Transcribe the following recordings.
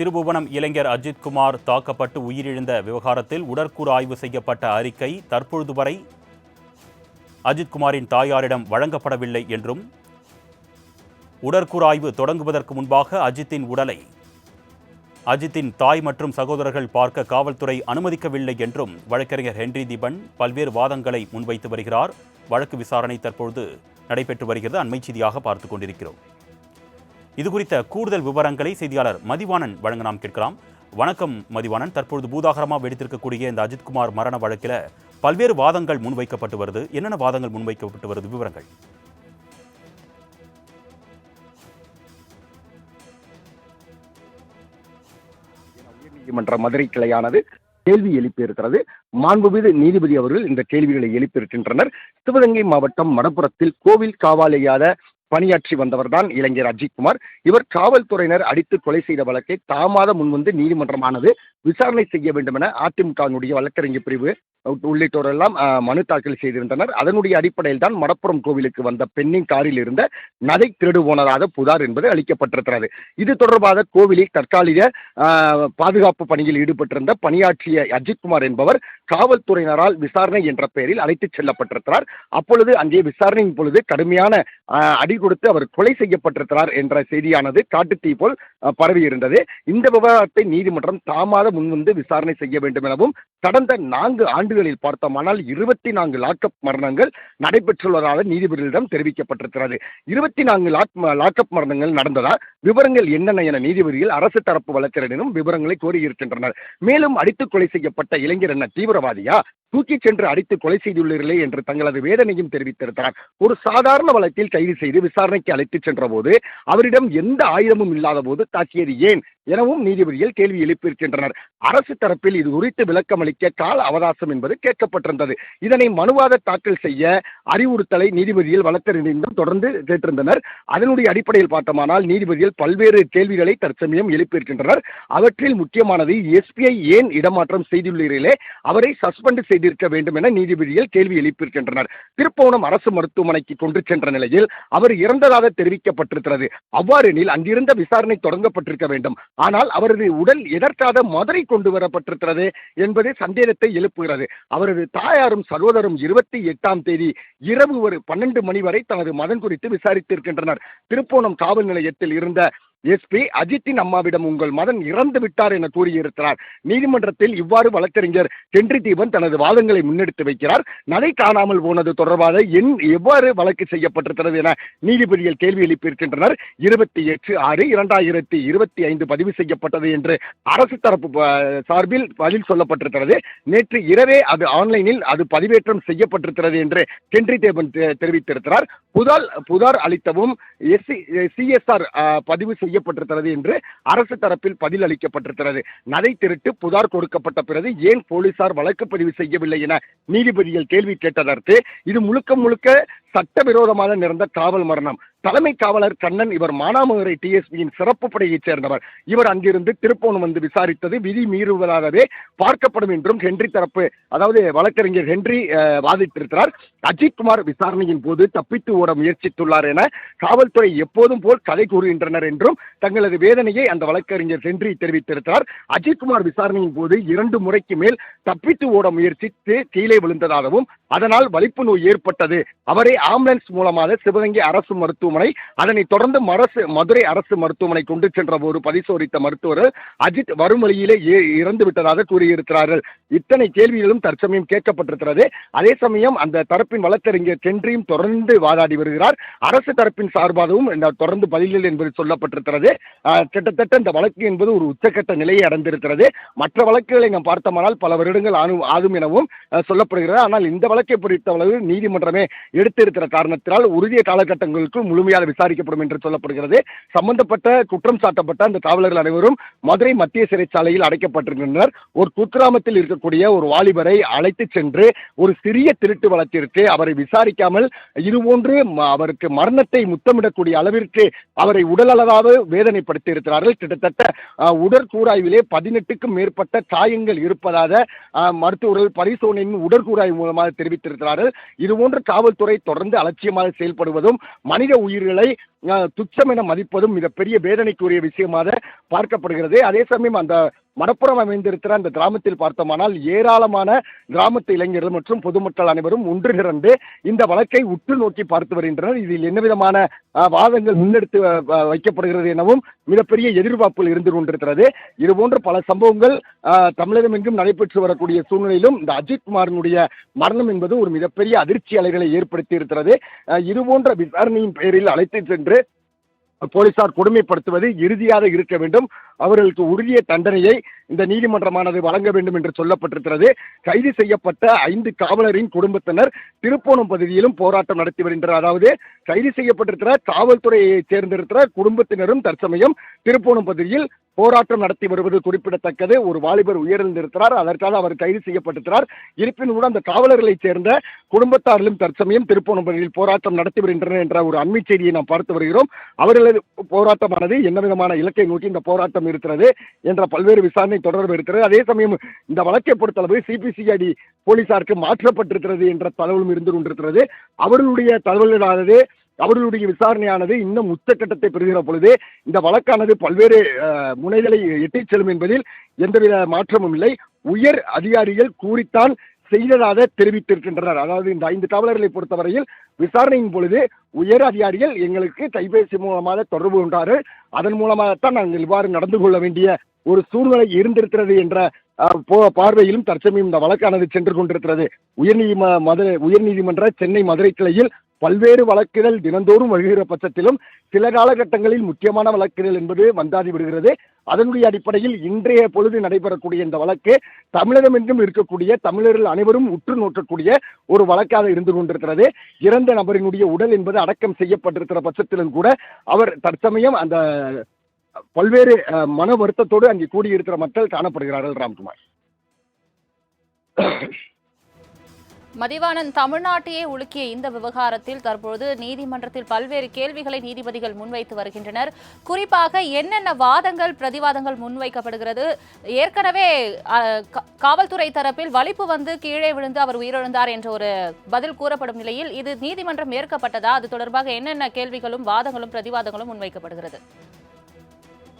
திருபுவனம் இளைஞர் அஜித்குமார் தாக்கப்பட்டு உயிரிழந்த விவகாரத்தில் உடற்கூறு ஆய்வு செய்யப்பட்ட அறிக்கை தற்பொழுது வரை அஜித்குமாரின் தாயாரிடம் வழங்கப்படவில்லை என்றும் உடற்கூறு ஆய்வு தொடங்குவதற்கு முன்பாக அஜித்தின் உடலை அஜித்தின் தாய் மற்றும் சகோதரர்கள் பார்க்க காவல்துறை அனுமதிக்கவில்லை என்றும் வழக்கறிஞர் ஹென்றி தீபன் பல்வேறு வாதங்களை முன்வைத்து வருகிறார். வழக்கு விசாரணை தற்பொழுது நடைபெற்று வருகிறது. அண்மை செய்தியாக பார்த்துக் கொண்டிருக்கிறோம். இது குறித்த கூடுதல் விவரங்களை செய்தியாளர் மதிவாணன் வழங்க நாம் கேட்கலாம். வணக்கம் மதிவாணன். தற்பொழுது பூதாகரமாக வெடித்திருக்கக்கூடிய இந்த அஜித்குமார் மரண வழக்கில் பல்வேறு வாதங்கள் முன்வைக்கப்பட்டு வருது. என்னென்ன வாதங்கள் முன்வைக்கப்பட்டு வருது? விவரங்கள். உயர்நீதிமன்ற மதுரை கிளையானது கேள்வி எழுப்பியிருக்கிறது. மாண்புமிகு நீதிபதி அவர்கள் இந்த கேள்விகளை எழுப்பியிருக்கின்றனர். சிவகங்கை மாவட்டம் மடப்புறத்தில் கோவில் காவாலையாத பணியாற்றி வந்தவர்தான் இளைஞர் அஜித்குமார் இவர் காவல்துறையினர் அடித்து கொலை செய்த வழக்கை தாமாத முன்வந்து நீதிமன்றமானது விசாரணை செய்ய வேண்டும் என அதிமுகவினுடைய வழக்கறிஞர் பிரிவு உள்ளிட்டோரெல்லாம் மனு தாக்கல் செய்திருந்தனர். அதனுடைய அடிப்படையில் தான் மடப்புறம் கோவிலுக்கு வந்த பெண்ணின் காரில் இருந்த நகை திருடு போனதாக புகார் என்பது அளிக்கப்பட்டிருக்கிறது. இது தொடர்பாக கோவிலில் தற்காலிக பாதுகாப்பு பணியில் ஈடுபட்டிருந்த பணியாற்றிய அஜித்குமார் என்பவர் காவல்துறையினரால் விசாரணை என்ற பெயரில் அழைத்துச் செல்லப்பட்டிருக்கிறார். அப்பொழுது அங்கே விசாரணையின் பொழுது கடுமையான அடி கொடுத்து அவர் கொலை செய்யப்பட்டிருக்கிறார் என்ற செய்தியானது காட்டுத்தீ போல் பரவி பரவியிருந்தது. இந்த விவகாரத்தை நீதிமன்றம் தாமாத முன்வந்து விசாரணை செய்ய வேண்டும் எனவும் கடந்த நான்கு ஆண்டு ஆண்டுகளில் பார்த்தோமானால் இருபத்தி நான்கு லாக்அப் மரணங்கள் நடைபெற்றுள்ளதாக நீதிபதிகளிடம் தெரிவிக்கப்பட்டிருக்கிறது. இருபத்தி நான்கு லாக் லாக்அப் மரணங்கள் நடந்ததா விவரங்கள் என்னென்ன என நீதிபதிகள் அரசு தரப்பு வழக்கறிஞரும் விவரங்களை கோரியிருக்கின்றனர். மேலும் அடித்து கொலை செய்யப்பட்ட இளைஞர் என்ன தீவிரவாதியா? தூக்கிச் சென்று அடித்து கொலை செய்துள்ளீர்களே என்று தங்களது வேதனையும் தெரிவித்திருக்கிறார். ஒரு சாதாரண வழக்கில் கைது செய்து விசாரணைக்கு அழைத்துச் சென்ற போது அவரிடம் எந்த ஆயுதமும் இல்லாத போது தாக்கியது ஏன் எனவும் நீதிபதிகள் கேள்வி எழுப்பியிருக்கின்றனர். அரசு தரப்பில் இது குறித்து விளக்கம் அளிக்க கால அவகாசம் என்பது கேட்கப்பட்டிருந்தது. இதனை மனுவாக தாக்கல் செய்ய அறிவுறுத்தலை நீதிபதிகள் வழக்கறிஞரிடம் தொடர்ந்து கேட்டிருந்தனர். அதனுடைய அடிப்படையில் பார்த்தோமானால் நீதிபதிகள் பல்வேறு கேள்விகளை தற்சமயம் எழுப்பியிருக்கின்றனர். அவற்றில் முக்கியமானது எஸ்பிஐ ஏன் இடமாற்றம் செய்துள்ளீர்களே? அவரை சஸ்பெண்ட் செய்திருக்க வேண்டும் என நீதிபதிகள் கேள்வி எழுப்பியிருக்கின்றனர். திருப்போணம் அரசு மருத்துவமனைக்கு கொண்டு சென்ற நிலையில் அவர் இறந்ததாக தெரிவிக்கப்பட்டிருக்கிறது. அவ்வாறெனில் அங்கிருந்த விசாரணை தொடங்கப்பட்டிருக்க வேண்டும். ஆனால் அவரது உடல் எதற்காக மதுரை கொண்டு வரப்பட்டிருக்கிறது என்பது சந்தேகத்தை எழுப்புகிறது. அவரது தாயாரும் சகோதரும் இருபத்தி எட்டாம் தேதி இரவு ஒரு பன்னெண்டு மணி வரை தனது மதன் குறித்து விசாரித்திருக்கின்றனர். திருப்போணம் காவல் நிலையத்தில் இருந்த எஸ்பி அஜித்தின் அம்மாவிடம் உங்கள் மதன் இறந்து விட்டார் என கூறியிருக்கிறார். நீதிமன்றத்தில் இவ்வாறு வழக்கறிஞர் சென்றி தீபன் தனது வாதங்களை முன்னெடுத்து வைக்கிறார். நகை காணாமல் போனது தொடர்பாக என் எவ்வாறு வழக்கு செய்யப்பட்டிருக்கிறது என நீதிபதிகள் கேள்வி எழுப்பியிருக்கின்றனர். இருபத்தி எட்டு ஆறு இரண்டாயிரத்தி இருபத்தி ஐந்து பதிவு செய்யப்பட்டது என்று அரசு தரப்பு சார்பில் பதில் சொல்லப்பட்டிருக்கிறது. நேற்று இரவே அது ஆன்லைனில் அது பதிவேற்றம் செய்யப்பட்டிருக்கிறது என்று சென்றி தேவன் தெ- தெரிவித்திருக்கிறார். புதால் புதார் அளித்தவும் எஸ்சி சிஎஸ்ஆர் பதிவு செய்யப்பட்டிருக்கிறது என்று அரசு தரப்பில் பதில் அளிக்கப்பட்டிருக்கிறது. நகை திருட்டு புகார் கொடுக்கப்பட்ட பிறகு ஏன் போலீசார் வழக்கு பதிவு செய்யவில்லை என நீதிபதிகள் கேள்வி கேட்டதற்கு இது முழுக்க முழுக்க சட்டவிரோதமாக நிறந்த காவல் மரணம். தலைமை காவலர் கண்ணன் இவர் மானாமதுரை டிஎஸ்பியின் சிறப்பு படையைச் சேர்ந்தவர். இவர் அங்கிருந்து திருப்போன் வந்து விசாரித்தது விதி மீறுவதாகவே பார்க்கப்படும் என்றும் ஹென்றி தரப்பு அதாவது வழக்கறிஞர் ஹென்றி வாதிட்டிருக்கிறார். அஜித்குமார் விசாரணையின் போது தப்பித்து ஓட முயற்சித்துள்ளார் என காவல்துறை எப்போதும் போல் கதை கூறுகின்றனர் என்றும் தங்களது வேதனையை அந்த வழக்கறிஞர் ஹென்றி தெரிவித்திருக்கிறார். அஜித்குமார் விசாரணையின் போது இரண்டு முறைக்கு மேல் தப்பித்து ஓட முயற்சித்து கீழே விழுந்ததாகவும் அதனால் வலிப்பு நோய் ஏற்பட்டது. அவரை ஆம்புலன்ஸ் மூலமாக சிவகங்கை அரசு மருத்துவமனை அதனைத் தொடர்ந்து மரசு மதுரை அரசு மருத்துவமனை கொண்டு சென்ற போது பரிசோதித்த மருத்துவர் அஜித் வரும் வழியிலே இறந்து விட்டதாக கூறியிருக்கிறார்கள். இத்தனை கேள்விகளும் தற்சமயம் கேட்கப்பட்டிருக்கிறது. அதே சமயம் அந்த தரப்பின் வழக்கறிஞர் சென்றியும் தொடர்ந்து வாதாடி வருகிறார். அரசு தரப்பின் சார்பாகவும் தொடர்ந்து பதிலில் என்பது சொல்லப்பட்டிருக்கிறது. கிட்டத்தட்ட இந்த வழக்கு என்பது ஒரு உச்சக்கட்ட நிலையை அடைந்திருக்கிறது. மற்ற வழக்குகளை நாம் பார்த்தோமானால் பல வருடங்கள் ஆனும் ஆகும் எனவும் சொல்லப்படுகிறது. ஆனால் இந்த வழக்கை பொறுத்தளவு நீதிமன்றமே எடுத்திருக்கிற காரணத்தினால் உறுதிய காலகட்டங்களுக்குள் முழுமையாக விசாரிக்கப்படும் என்று சொல்லப்படுகிறது. சம்பந்தப்பட்ட குற்றம் சாட்டப்பட்ட அந்த காவலர்கள் அனைவரும் மதுரை மத்திய சிறைச்சாலையில் அடைக்கப்பட்டிருக்கின்றனர். ஒரு குக்கிராமத்தில் இருக்கக்கூடிய ஒரு வாலிபரை அழைத்து சென்று ஒரு சிறிய திருட்டு வழக்கிற்கு அவரை விசாரிக்காமல் இதுபோன்று அவருக்கு மரணத்தை முத்தமிடக்கூடிய அளவிற்கு அவரை உடலளவாக வேதனைப்படுத்தி இருக்கிறார்கள். கிட்டத்தட்ட உடற்கூராய்விலே பதினெட்டுக்கும் மேற்பட்ட காயங்கள் இருப்பதாக மருத்துவர்கள் பரிசோதனையின் உடற்கூராய் மூலமாக தெரிவித்திருக்கிறார்கள். இதுபோன்று காவல்துறை தொடர்ந்து அலட்சியமாக செயல்படுவதும் மனித உயிர்களை துச்சம் என மதிப்பதும் மிகப்பெரிய வேதனைக்குரிய விஷயமாக பார்க்கப்படுகிறது. அதே சமயம் அந்த மடப்புறம் அமைந்திருக்கிற அந்த கிராமத்தில் பார்த்தோமானால் ஏராளமான கிராமத்து இளைஞர்கள் மற்றும் பொதுமக்கள் அனைவரும் ஒன்று திரண்டு இந்த வழக்கை உற்று நோக்கி பார்த்து வருகின்றனர். இதில் என்ன விதமான வாதங்கள் முன்னெடுத்து வைக்கப்படுகிறது எனவும் மிகப்பெரிய எதிர்பார்ப்புகள் இருந்து கொண்டிருக்கிறது. இதுபோன்ற பல சம்பவங்கள் அஹ், தமிழகம் எங்கும் நடைபெற்று வரக்கூடிய சூழ்நிலையிலும் இந்த அஜித் குமாரினுடைய மரணம் என்பது ஒரு மிகப்பெரிய அதிர்ச்சி அலைகளை ஏற்படுத்தி இருக்கிறது. இதுபோன்ற இது போன்ற விசாரணையின் பெயரில் அழைத்து சென்று போலீசார் கொடுமைப்படுத்துவது இறுதியாக இருக்க வேண்டும். அவர்களுக்கு உரிய தண்டனையை இந்த நீதிமன்றமானது வழங்க வேண்டும் என்று சொல்லப்பட்டிருக்கிறது. கைது செய்யப்பட்ட ஐந்து காவலரின் குடும்பத்தினர் திருப்போணம் பகுதியிலும் போராட்டம் நடத்தி வருகின்றனர். அதாவது கைது செய்யப்பட்டிருக்கிற காவல்துறையைச் சேர்ந்திருக்கிற குடும்பத்தினரும் தற்சமயம் திருப்போணம் பகுதியில் போராட்டம் நடத்தி வருவது குறிப்பிடத்தக்கது. ஒரு வாலிபர் உயிரிழந்திருக்கிறார். அதற்காக அவர் கைது செய்யப்பட்டிருக்கிறார். இருப்பினும் கூட அந்த காவலர்களைச் சேர்ந்த குடும்பத்தாரிலும் தற்சமயம் திருப்போணம் பகுதியில் போராட்டம் நடத்தி வருகின்றனர் என்ற ஒரு அண்மை செய்தியை நாம் பார்த்து வருகிறோம். அவர்களது போராட்டமானது என்ன விதமான இலக்கை நோக்கி இந்த போராட்டம் இருக்கிறது என்ற பல்வேறு விசாரணை தொடர்பு இருக்கிறது. அதே சமயம் இந்த வழக்கை பொறுத்தளவு சிபிசிஐடி போலீசாருக்கு மாற்றப்பட்டிருக்கிறது என்ற தகவலும் இருந்து கொண்டிருக்கிறது. அவர்களுடைய தகவல்களானது அவர்களுடைய விசாரணையானது இன்னும் உச்சக்கட்டத்தை பெறுகிற பொழுது இந்த வழக்கானது பல்வேறு முனைகளை எட்டிச் செல்லும் என்பதில் எந்தவித மாற்றமும் இல்லை. உயர் அதிகாரிகள் கூறித்தான் செய்ததாக தெரிவித்திருக்கின்றனர். அதாவது இந்த ஐந்து காவலர்களை பொறுத்தவரையில் விசாரணையின் பொழுது உயர் அதிகாரிகள் எங்களுக்கு கைபேசி மூலமாக தொடர்பு கொண்டார்கள். அதன் மூலமாகத்தான் நாங்கள் இவ்வாறு நடந்து கொள்ள வேண்டிய ஒரு சூழ்நிலை இருந்திருக்கிறது என்ற பார்வையிலும் தற்சமயம் இந்த வழக்கானது சென்று கொண்டிருக்கிறது. உயர்நீதிம மதுரை உயர்நீதிமன்ற சென்னை மதுரை கிளையில் பல்வேறு வழக்குகள் தினந்தோறும் வருகிற பட்சத்திலும் சில காலகட்டங்களில் முக்கியமான வழக்குகள் என்பது வந்தாதி விடுகிறது. அதனுடைய அடிப்படையில் இன்றைய பொழுது நடைபெறக்கூடிய இந்த வழக்கு தமிழகம் என்றும் இருக்கக்கூடிய தமிழர்கள் அனைவரும் உற்று நோக்கக்கூடிய ஒரு வழக்காக இருந்து கொண்டிருக்கிறது. இறந்த நபரினுடைய உடல் என்பது அடக்கம் செய்யப்பட்டிருக்கிற பட்சத்திலும் கூட அவர் தற்சமயம் அந்த பல்வேறு மன வருத்தத்தோடு அங்கே கூடியிருக்கிற மக்கள் காணப்படுகிறார்கள் ராம்குமார். மதிவாணன் தமிழ்நாட்டையே உலுக்கிய இந்த விவகாரத்தில் தற்பொழுது நீதிமன்றத்தில் பல்வேறு கேள்விகளை நீதிபதிகள் முன்வைத்து வருகின்றனர். குறிப்பாக என்னென்ன வாதங்கள் பிரதிவாதங்கள் முன்வைக்கப்படுகிறது? ஏற்கனவே காவல்துறை தரப்பில் வலிப்பு வந்து கீழே விழுந்து அவர் உயிரிழந்தார் என்ற ஒரு பதில் கூறப்படும் நிலையில் இது நீதிமன்றம் ஏற்கப்பட்டதா? அது தொடர்பாக என்னென்ன கேள்விகளும் வாதங்களும் பிரதிவாதங்களும் முன்வைக்கப்படுகிறது?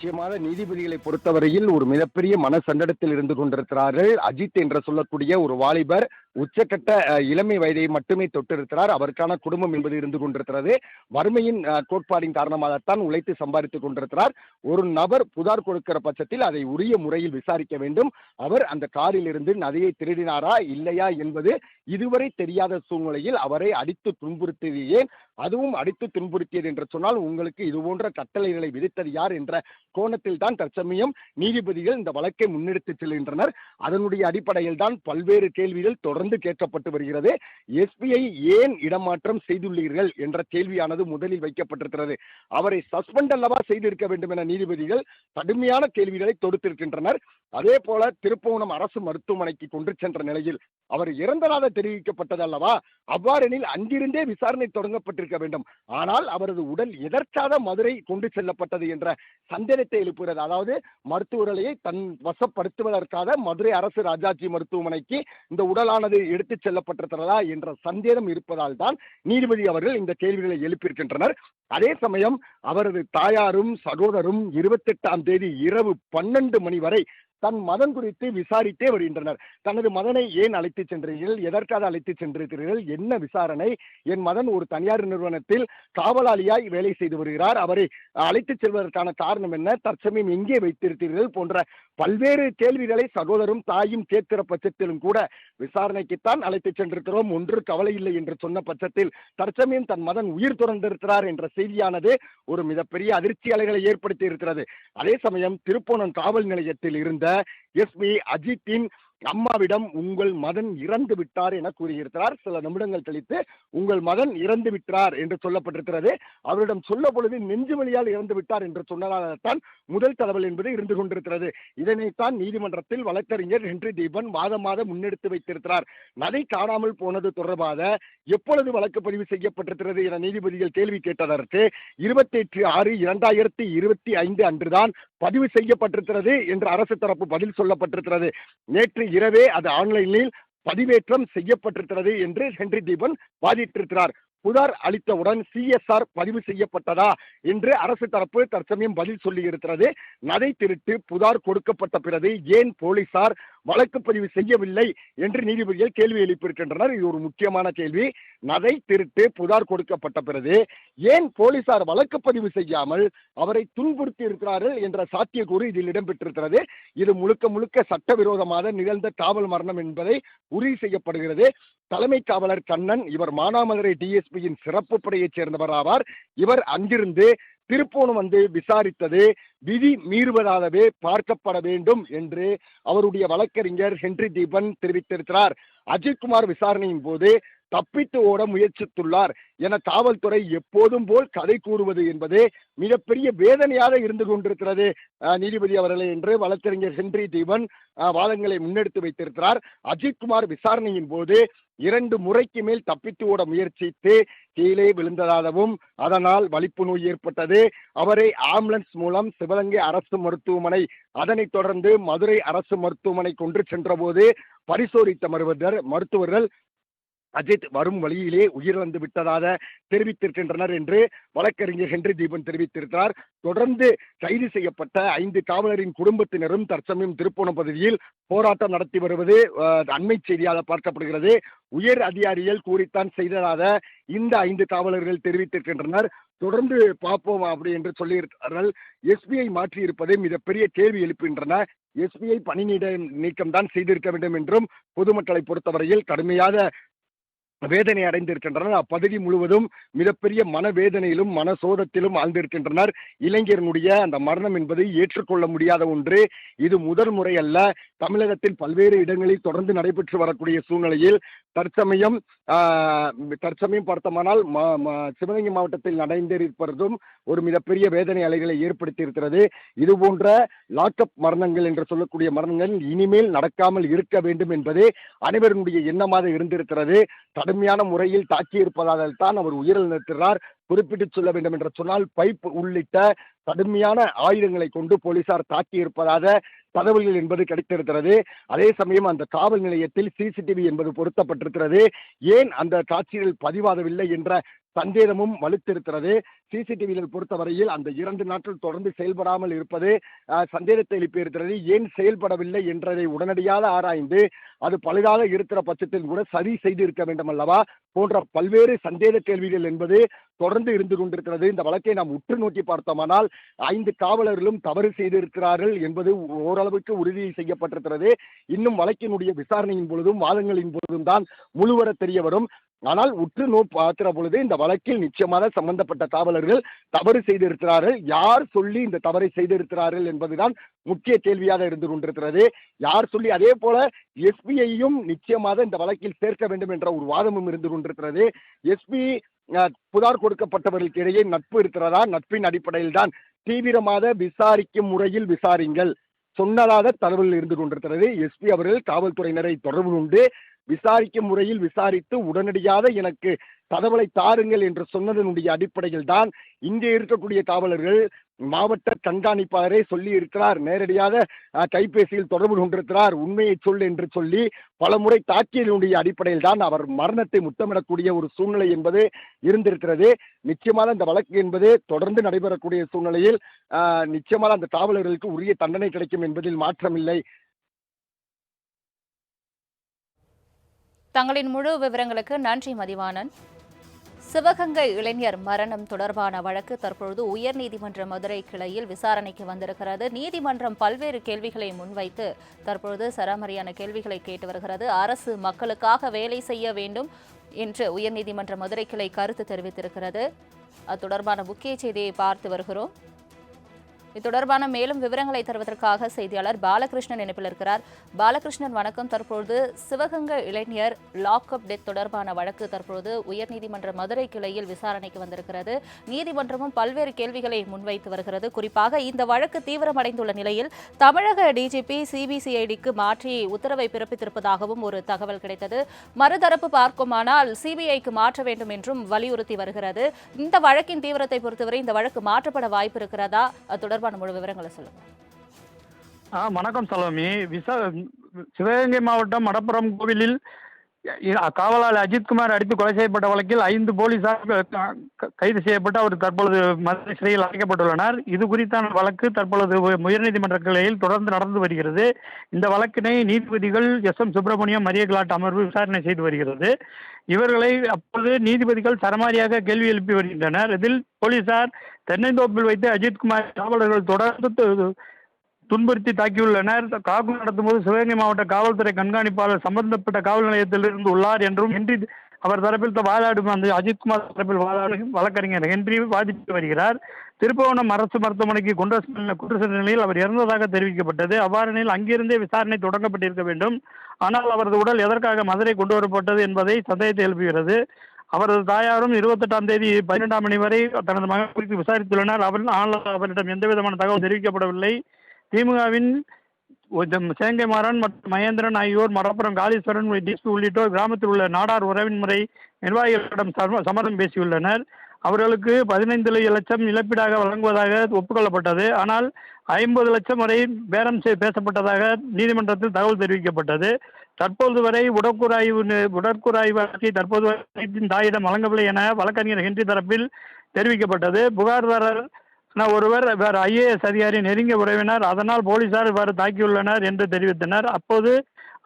நிச்சயமாக நீதிபதிகளை பொறுத்தவரையில் ஒரு மிகப்பெரிய மன சங்கடத்தில் இருந்து கொண்டிருக்கிறார்கள். அஜித் என்று சொல்லக்கூடிய ஒரு வாலிபர் உச்சக்கட்ட இளமை வயதை மட்டுமே தொட்டிருக்கிறார். அவருக்கான குடும்பம் என்பது இருந்து கொண்டிருக்கிறது. வறுமையின் கோட்பாடின் காரணமாகத்தான் உழைத்து சம்பாதித்துக் கொண்டிருக்கிறார். ஒரு நபர் புகார் கொடுக்கிற பட்சத்தில் அதை உரிய முறையில் விசாரிக்க வேண்டும். அவர் அந்த காரில் இருந்து நகையை திருடினாரா இல்லையா என்பது இதுவரை தெரியாத சூழ்நிலையில் அவரை அடித்து துன்புறுத்தியது ஏன்? அதுவும் அடித்து துன்புறுத்தியது என்று சொன்னால் உங்களுக்கு இது போன்ற கட்டளைகளை விதித்தது யார் என்ற கோணத்தில் தான் தற்சமயம் நீதிபதிகள் இந்த வழக்கை முன்னெடுத்துச் செல்கின்றனர். அதனுடைய அடிப்படையில் தான் பல்வேறு கேள்விகள் தொடர்ந்து கேட்கப்பட்டு வருகிறது. எஸ்பிஐ ஏன் இடமாற்றம் செய்துள்ளீர்கள் என்ற கேள்வியானது முதலில் வைக்கப்பட்டிருக்கிறது. அவரை சஸ்பெண்ட் அல்லவா செய்திருக்க வேண்டும் என நீதிபதிகள் கடுமையான கேள்விகளை தொடுத்திருக்கின்றனர். அதே போல திருப்புவனம் அரசு மருத்துவமனைக்கு கொண்டு சென்ற நிலையில் அவர் இறந்ததாக தெரிவிக்கப்பட்டது அல்லவா? அவ்வாறெனில் அங்கிருந்தே விசாரணை தொடங்கப்பட்டிருக்க வேண்டும். ஆனால் அவரது உடல் எதற்காக மதுரை கொண்டு செல்லப்பட்டது என்ற சந்தேகத்தை எழுப்புகிறது. அதாவது மருத்துவர்களை தன் வசப்படுத்துவதற்காக மதுரை அரசு ராஜாஜி மருத்துவமனைக்கு இந்த உடலானது எடுத்துச் செல்லப்பட்டிருக்கிறதா என்ற சந்தேகம் இருப்பதால் தான் நீதிபதி அவர்கள் இந்த கேள்விகளை எழுப்பியிருக்கின்றனர். அதே சமயம் அவரது தாயாரும் சகோதரும் இருபத்தெட்டாம் தேதி இரவு பன்னெண்டு மணி வரை தன் மதம் குறித்து விசாரித்தே வருகின்றனர். தனது மதனை ஏன் அழைத்துச் சென்றீர்கள்? எதற்காக அழைத்துச் சென்றிருக்கிறீர்கள்? என்ன விசாரணை? என் மதன் ஒரு தனியார் நிறுவனத்தில் காவலாளியாய் வேலை செய்து வருகிறார். அவரை அழைத்துச் செல்வதற்கான காரணம் என்ன? தற்சமயம் எங்கே வைத்திருக்கிறீர்கள்? போன்ற பல்வேறு கேள்விகளை சகோதரும் தாயும் கேட்கிற பட்சத்திலும் கூட விசாரணைக்குத்தான் அழைத்துச் சென்றிருக்கிறோம். ஒன்று கவலை இல்லை என்று சொன்ன பட்சத்தில் தற்சமயம் தன் மதன் உயிர் துறந்திருக்கிறார் என்ற செய்தியானது ஒரு மிகப்பெரிய அதிர்ச்சி அலைகளை ஏற்படுத்தி இருக்கிறது. அதே சமயம் திருப்போணம் காவல் நிலையத்தில் இருந்த எஸ்பி அஜித்தின் அம்மாவிடம் உங்கள் மதன் இறந்து விட்டார் என கூறியிருக்கிறார். சில நிமிடங்கள் கழித்து உங்கள் மகன் இறந்து விட்டார் என்று சொல்லப்பட்டிருக்கிறது. அவரிடம் சொல்ல பொழுது நெஞ்சு வழியால் இறந்து விட்டார் என்று சொன்னதால்தான் முதல் தகவல் என்பது இருந்து கொண்டிருக்கிறது. இதனைத்தான் நீதிமன்றத்தில் வழக்கறிஞர் ஹென்றி தீபன் வாதமாக முன்னெடுத்து வைத்திருக்கிறார். நதை காணாமல் போனது தொடர்பாக எப்பொழுது வழக்கு பதிவு செய்யப்பட்டிருக்கிறது என நீதிபதிகள் கேள்வி கேட்டதற்கு இருபத்தி எட்டு ஆறு இரண்டாயிரத்தி இருபத்தி ஐந்து அன்றுதான் பதிவு செய்யப்பட்டிருக்கிறது என்று அரசு தரப்பு பதில் சொல்லப்பட்டிருக்கிறது. நேற்று இரவே அது ஆன்லைனில் பதிவேற்றம் செய்யப்பட்டிருக்கிறது என்று ஹென்றி தீபன் வாதிட்டிருக்கிறார். புகார் அளித்தவுடன் சிஎஸ்ஆர் பதிவு செய்யப்பட்டதா என்று அரசு தரப்பு தற்சமயம் பதில் சொல்லி இருக்கிறது நகை திருட்டு புகார் கொடுக்கப்பட்ட பிறகு ஏன் போலீசார் வழக்கு பதிவு செய்யவில்லை என்று நீதிபதிகள் கேள்வி எழுப்பியிருக்கின்றனர். இது ஒரு முக்கியமான கேள்வி. நகை திருட்டு புகார் கொடுக்கப்பட்ட பிறகு ஏன் போலீசார் வழக்கு பதிவு செய்யாமல் அவரை துன்புறுத்தி இருக்கிறார்கள் என்ற சாத்தியக்கூறு இதில் இடம்பெற்றிருக்கிறது. இது முழுக்க முழுக்க சட்டவிரோதமாக நிகழ்ந்த காவல் மரணம் என்பதை உறுதி செய்யப்படுகிறது. தலைமை காவலர் கண்ணன் இவர் மானாமதுரை டிஎஸ்பியின் சிறப்பு படையைச் சேர்ந்தவர் ஆவார். இவர் அங்கிருந்து திருப்போணம் வந்து விசாரித்தது. விதி மீறுவதாகவே பார்க்கப்பட வேண்டும் என்று அவருடைய வழக்கறிஞர் ஹென்றி தீபன் தெரிவித்திருக்கிறார். அஜித்குமார் விசாரணையின் போது தப்பித்து ஓட முயற்சித்துள்ளார். என காவல்துறை எப்போதும் போல் கதை கூறுவது என்பது மிகப்பெரிய வேதனையாக இருந்து கொண்டிருக்கிறது நீதிபதி அவர்களே என்று வழக்கறிஞர் ஹென்றி தீபன் வாதங்களை முன்னெடுத்து வைத்திருக்கிறார். அஜித்குமார் விசாரணையின் போது இரண்டு முறைக்கு மேல் தப்பித்து ஓட முயற்சித்து கீழே விழுந்ததாகவும் அதனால் வலிப்பு நோய் ஏற்பட்டது. அவரை ஆம்புலன்ஸ் மூலம் சிவகங்கை அரசு மருத்துவமனை அதனைத் தொடர்ந்து மதுரை அரசு மருத்துவமனை கொண்டு சென்றபோது பரிசோதித்த மருத்துவர்கள் மருத்துவர்கள் அஜித் வரும் வழியிலே உயிரிழந்து விட்டதாக தெரிவித்திருக்கின்றனர் என்று வழக்கறிஞர் ஹென்றி தீபன் தெரிவித்திருக்கிறார். தொடர்ந்து கைது செய்யப்பட்ட ஐந்து காவலரின் குடும்பத்தினரும் தற்சமயம் திருப்போணம் பகுதியில் போராட்டம் நடத்தி வருவது அண்மை செய்தியாக பார்க்கப்படுகிறது. உயர் அதிகாரிகள் கூறித்தான் செய்ததாக இந்த ஐந்து காவலர்கள் தெரிவித்திருக்கின்றனர். தொடர்ந்து பார்ப்போம் அப்படி என்று சொல்லியிருக்கிறார்கள். எஸ்பிஐ மாற்றி இருப்பது மிகப்பெரிய கேள்வி எழுப்புகின்றன எஸ்பிஐ பணி நீட நீக்கம் தான் செய்திருக்க வேண்டும் என்றும் பொதுமக்களை பொறுத்தவரையில் கடுமையாக வேதனை அடைந்திருக்கின்றனர். அப்பகுதி முழுவதும் மிகப்பெரிய மனவேதனையிலும் மனசோதத்திலும் ஆழ்ந்திருக்கின்றனர். இளைஞரனுடைய அந்த மரணம் என்பது ஏற்றுக்கொள்ள முடியாத ஒன்று. இது முதல் முறை அல்ல. தமிழகத்தில் பல்வேறு இடங்களில் தொடர்ந்து நடைபெற்று வரக்கூடிய சூழ்நிலையில் தற்சமயம் தற்சமயம் பார்த்தோமானால் சிவகங்கை மாவட்டத்தில் நடைந்திருப்பதும் ஒரு மிகப்பெரிய வேதனை அலைகளை ஏற்படுத்தி இருக்கிறது இது போன்ற லாக்அப் மரணங்கள் என்று சொல்லக்கூடிய மரணங்கள் இனிமேல் நடக்காமல் இருக்க வேண்டும் என்பது அனைவருடைய எண்ணமாக இருந்திருக்கிறது. கடுமையான முறையில் தாக்கியிருப்பதால் தான் அவர் உயிரிழந்திருக்கிறார் குறிப்பிட்டு சொல்ல வேண்டும் என்று சொன்னால் பைப் உள்ளிட்ட கடுமையான ஆயுதங்களை கொண்டு போலீசார் தாக்கியிருப்பதாக தகவல்கள் என்பது கிடைத்திருக்கிறது. அதே சமயம் அந்த காவல் நிலையத்தில் சிசிடிவி என்பது பொருத்தப்பட்டிருக்கிறது. ஏன் அந்த காட்சிகள் பதிவாகவில்லை என்ற சந்தேகமும் வலுத்திருக்கிறது. சிசிடிவியில் பொறுத்தவரையில் அந்த இரண்டு நாட்கள் தொடர்ந்து செயல்படாமல் இருப்பது சந்தேகத்தை எழுப்பியிருக்கிறது ஏன் செயல்படவில்லை என்றதை உடனடியாக ஆராய்ந்து அது பழுதாக இருக்கிற பட்சத்தில் கூட சரி செய்து இருக்க வேண்டும் அல்லவா போன்ற பல்வேறு சந்தேக கேள்விகள் என்பது தொடர்ந்து இருந்து கொண்டிருக்கிறது. இந்த வழக்கை நாம் உற்று நோக்கி பார்த்தோமானால் ஐந்து காவலர்களும் தவறு செய்திருக்கிறார்கள் என்பது ஓரளவுக்கு உறுதி செய்யப்பட்டிருக்கிறது. இன்னும் வழக்கினுடைய விசாரணையின் பொழுதும் வாதங்களின் பொழுதும் தான் முழுவர தெரிய வரும். ஆனால் உற்று நோ பார்க்கிற பொழுது இந்த வழக்கில் நிச்சயமாக சம்பந்தப்பட்ட காவலர்கள் தவறு செய்திருக்கிறார்கள். யார் சொல்லி இந்த தவறை செய்திருக்கிறார்கள் என்பதுதான் முக்கிய கேள்வியாக இருந்து கொண்டிருக்கிறது. யார் சொல்லி அதே போல எஸ்பிஐயும் நிச்சயமாக இந்த வழக்கில் சேர்க்க வேண்டும் என்ற ஒரு வாதமும் இருந்து கொண்டிருக்கிறது. எஸ்பி புகார் கொடுக்கப்பட்டவர்களுக்கு இடையே நட்பு இருக்கிறதா? நட்பின் அடிப்படையில் தான் தீவிரமாக விசாரிக்கும் முறையில் விசாரிங்கள். சொன்னதாக தகவல் இருந்து கொண்டிருக்கிறது. எஸ்பி அவர்கள் காவல்துறையினரை தொடர்பு கொண்டு விசாரிக்கும் முறையில் விசாரித்து உடனடியாக எனக்கு தகவலை தாருங்கள் என்று சொன்னதனுடைய அடிப்படையில் தான் இங்கே இருக்கக்கூடிய காவலர்கள் மாவட்ட கண்காணிப்பாளரே சொல்லி இருக்கிறார். நேரடியாக கைபேசியில் தொடர்பு கொண்டிருக்கிறார். உண்மையை சொல் என்று சொல்லி பலமுறை தாக்கியதனுடைய அடிப்படையில் தான் அவர் மரணத்தை முத்தமிடக்கூடிய ஒரு சூழ்நிலை என்பது இருந்திருக்கிறது. நிச்சயமாக இந்த வழக்கு என்பது தொடர்ந்து நடைபெறக்கூடிய சூழ்நிலையில் நிச்சயமாக அந்த காவலர்களுக்கு உரிய தண்டனை கிடைக்கும் என்பதில் மாற்றமில்லை. தங்களின் முழு விவரங்களுக்கு நன்றி மதிவாணன். சிவகங்கை இளைஞர் மரணம் தொடர்பான வழக்கு தற்பொழுது உயர்நீதிமன்ற மதுரை கிளையில் விசாரணைக்கு வந்திருக்கிறது. நீதிமன்றம் பல்வேறு கேள்விகளை முன்வைத்து தற்பொழுது சராமரியான கேள்விகளை கேட்டு வருகிறது. அரசு மக்களுக்காக வேலை செய்ய வேண்டும் என்று உயர்நீதிமன்ற மதுரை கிளை கருத்து தெரிவித்திருக்கிறது. அது தொடர்பான முக்கிய செய்தியை பார்த்து வருகிறோம். இது தொடர்பான மேலும் விவரங்களை தருவதற்காக செய்தியாளர் பாலகிருஷ்ணன் இணைப்பில் இருக்கிறார். பாலகிருஷ்ணன் வணக்கம். தற்பொழுது சிவகங்கை இளைஞர் லாக்அப் டெத் தொடர்பான வழக்கு தற்பொழுது உயர்நீதிமன்ற மதுரை கிளையில் விசாரணைக்கு வந்திருக்கிறது. நீதிமன்றமும் பல்வேறு கேள்விகளை முன்வைத்து வருகிறது. குறிப்பாக இந்த வழக்கு தீவிரமடைந்துள்ள நிலையில் தமிழக டிஜிபி சிபிசிஐடிக்கு மாற்றி உத்தரவை பிறப்பித்திருப்பதாகவும் ஒரு தகவல் கிடைத்தது. மறுதரப்பு பார்க்குமானால் சிபிஐக்கு மாற்ற வேண்டும் என்றும் வலியுறுத்தி வருகிறது. இந்த வழக்கின் தீவிரத்தை பொறுத்தவரை இந்த வழக்கு மாற்றப்பட வாய்ப்பு இருக்கிறதா? தொடர்பான முழு விவரங்களை சொல்லுங்க. ஆ வணக்கம் சலோமி. விசா சிவகங்கை மாவட்டம் மடப்புறம் கோவிலில் காவலாளி அஜித்குமார் அடித்து கொலை செய்யப்பட்ட வழக்கில் ஐந்து போலீசார் கைது செய்யப்பட்டு அவர் தற்பொழுது மதுரை சிறையில் அடைக்கப்பட்டுள்ளனர். இது குறித்தான வழக்கு தற்பொழுது உயர்நீதிமன்ற கிளையில் தொடர்ந்து நடந்து வருகிறது. இந்த வழக்கினை நீதிபதிகள் எஸ் எம் சுப்பிரமணியம் மரியகலாட் அமர்வு விசாரணை செய்து வருகிறது. இவர்களை அப்போது நீதிபதிகள் சரமாரியாக கேள்வி எழுப்பி வருகின்றனர். இதில் போலீசார் தென்னைந்தோப்பில் வைத்து அஜித்குமார் காவலர்கள் தொடர்ந்து துன்புறுத்தி தாக்கியுள்ளனர். தாக்குதல் நடத்தும் போது சிவகங்கை மாவட்ட காவல்துறை கண்காணிப்பாளர் சம்பந்தப்பட்ட காவல் நிலையத்தில் இருந்து உள்ளார் என்றும் ஹென்றி அவர் தரப்பில் த- வாதாடும் அந்த அஜித்குமார் தரப்பில் வாதாடும் வழக்கறிஞர் ஹென்றி வாதிட்டு வருகிறார். திருப்பவனம் அரசு மருத்துவமனைக்கு கொண்டு செல்ல- கொண்டு சென்ற நிலையில் அவர் இறந்ததாக தெரிவிக்கப்பட்டது. அவ்வாறு நிலையில் அங்கிருந்தே விசாரணை தொடங்கப்பட்டிருக்க வேண்டும். ஆனால் அவரது உடல் எதற்காக மதுரை கொண்டு வரப்பட்டது என்பதை சந்தேகத்தை எழுப்புகிறது. அவரது தாயாரும் இருபத்தெட்டாம் தேதி பன்னிரெண்டாம் மணி வரை தனது மகன் குறித்து விசாரித்துள்ளனர். அவர் ஆனால் அவரிடம் எந்த விதமான தகவல் தெரிவிக்கப்படவில்லை. திமுகவின் சேங்கை மாறன் மற்றும் மகேந்திரன் ஆகியோர் மடப்புறம் காளீஸ்வரன் டிஎஸ்பி உள்ளிட்டோர் கிராமத்தில் உள்ள நாடார் உறவின் முறை நிர்வாகிகளிடம் சம- சம்மதம் பேசியுள்ளனர். அவர்களுக்கு பதினைந்து லட்சம் இழப்பீடாக வழங்குவதாக ஒப்புக்கொள்ளப்பட்டது. ஆனால் ஐம்பது லட்சம் வரை பேரம் பேசப்பட்டதாக நீதிமன்றத்தில் தகவல் தெரிவிக்கப்பட்டது. தற்போது வரை உடற்கூராய்வு உடற்கூராய்வு உடற்கூறாய்வு அறிக்கை தற்போது வரை தாயிடம் வழங்கவில்லை என வழக்கறிஞர் ஹென்றி தரப்பில் தெரிவிக்கப்பட்டது. புகார்தாரர் ஆனால் ஒருவர் வேறு ஐஏஎஸ் அதிகாரி நெருங்கிய உறவினர் அதனால் போலீசார் இவ்வாறு தாக்கியுள்ளனர் என்று தெரிவித்தனர். அப்போது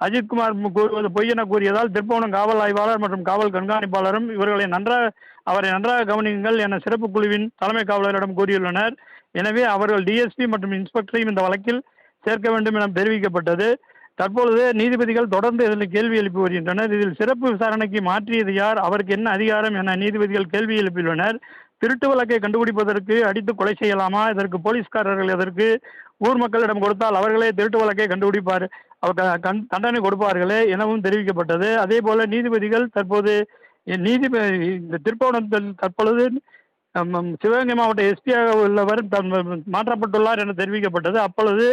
அஜித்குமார் கூறுவது பொய்யென கூறியதால் திருப்பவனம் காவல் ஆய்வாளர் மற்றும் காவல் கண்காணிப்பாளரும் இவர்களை நன்றாக அவரை நன்றாக கவனியுங்கள் என சிறப்பு குழுவின் தலைமை காவலரிடம் கூறியுள்ளனர். எனவே அவர்கள் டிஎஸ்பி மற்றும் இன்ஸ்பெக்டரையும் இந்த வழக்கில் சேர்க்க வேண்டும் என தெரிவிக்கப்பட்டது. தற்பொழுது நீதிபதிகள் தொடர்ந்து இதில் கேள்வி எழுப்பி வருகின்றனர். இதில் சிறப்பு விசாரணைக்கு மாற்றியது யார்? அவருக்கு என்ன அதிகாரம் என நீதிபதிகள் கேள்வி எழுப்பியுள்ளனர். திருட்டு வழக்கை கண்டுபிடிப்பதற்கு அடித்து கொலை செய்யலாமா? இதற்கு போலீஸ்காரர்கள் எதற்கு ஊர் மக்களிடம் கொடுத்தால் அவர்களே திருட்டு வழக்கை கண்டுபிடிப்பார். அவர் கண் தண்டனை கொடுப்பார்களே எனவும் தெரிவிக்கப்பட்டது. அதே போல நீதிபதிகள் தற்போது நீதி இந்த திருப்பவனத்தில் தற்பொழுது சிவகங்கை மாவட்ட எஸ்பியாக உள்ளவர் தம் மாற்றப்பட்டுள்ளார் என தெரிவிக்கப்பட்டது. அப்பொழுது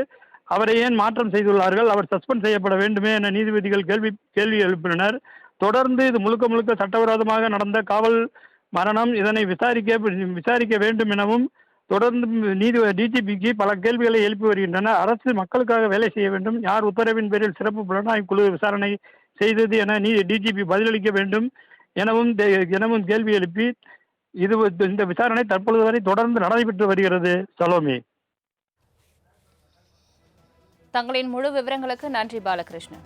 அவரை ஏன் மாற்றம் செய்துள்ளார்கள்? அவர் சஸ்பெண்ட் செய்யப்பட வேண்டுமே என நீதிபதிகள் கேள்வி கேள்வி எழுப்பினர். தொடர்ந்து இது முழுக்க முழுக்க சட்டவிரோதமாக நடந்த காவல் மரணம். இதனை விசாரிக்க விசாரிக்க வேண்டும் எனவும் தொடர்ந்து நீதி டிஜிபிக்கு பல கேள்விகளை எழுப்பி வருகின்றன அரசு மக்களுக்காக வேலை செய்ய வேண்டும். யார் உத்தரவின் பேரில் சிறப்பு புலனாய்வு குழு விசாரணை செய்தது என நீ டிஜிபி பதிலளிக்க வேண்டும் எனவும் தே- எனவும் கேள்வி எழுப்பி இது இந்த விசாரணை தற்பொழுது வரை தொடர்ந்து நடைபெற்று வருகிறது. சலோமி. தங்களின் முழு விவரங்களுக்கு நன்றி பாலகிருஷ்ணன்.